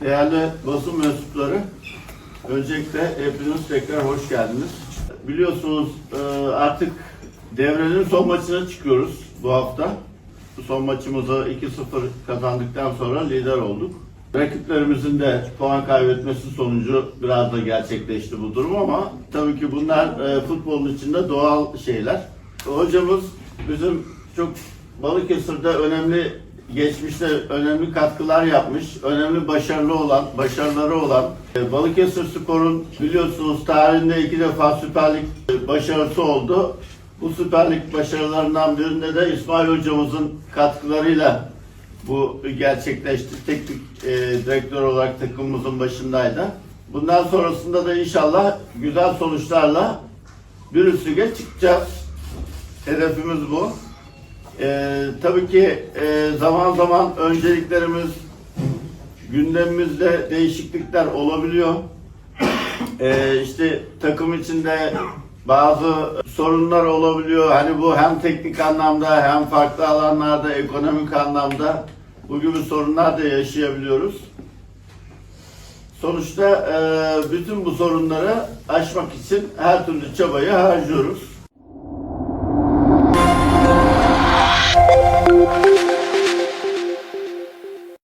Değerli basın mensupları, öncelikle hepiniz tekrar hoş geldiniz. Biliyorsunuz e, artık devrenin son maçına çıkıyoruz bu hafta. Bu son maçımızı 2-0 kazandıktan sonra lider olduk. Rakiplerimizin de puan kaybetmesi sonucu biraz da gerçekleşti bu durum ama tabii ki bunlar e, futbolun içinde doğal şeyler. Hocamız bizim çok Balıkesir'de önemli geçmişte önemli katkılar yapmış, önemli başarılı olan, başarıları olan e, Balıkesir Spor'un biliyorsunuz tarihinde iki defa Süper Lig e, başarısı oldu. Bu Süper Lig başarılarından birinde de İsmail hocamızın katkılarıyla bu gerçekleşti. Teknik e, direktör olarak takımımızın başındaydı. Bundan sonrasında da inşallah güzel sonuçlarla bir üst lige çıkacağız. Hedefimiz bu. Ee, tabii ki e, zaman zaman önceliklerimiz, gündemimizde değişiklikler olabiliyor. Ee, işte takım içinde bazı sorunlar olabiliyor. Hani bu hem teknik anlamda hem farklı alanlarda, ekonomik anlamda bu gibi sorunlar da yaşayabiliyoruz. Sonuçta e, bütün bu sorunları aşmak için her türlü çabayı harcıyoruz.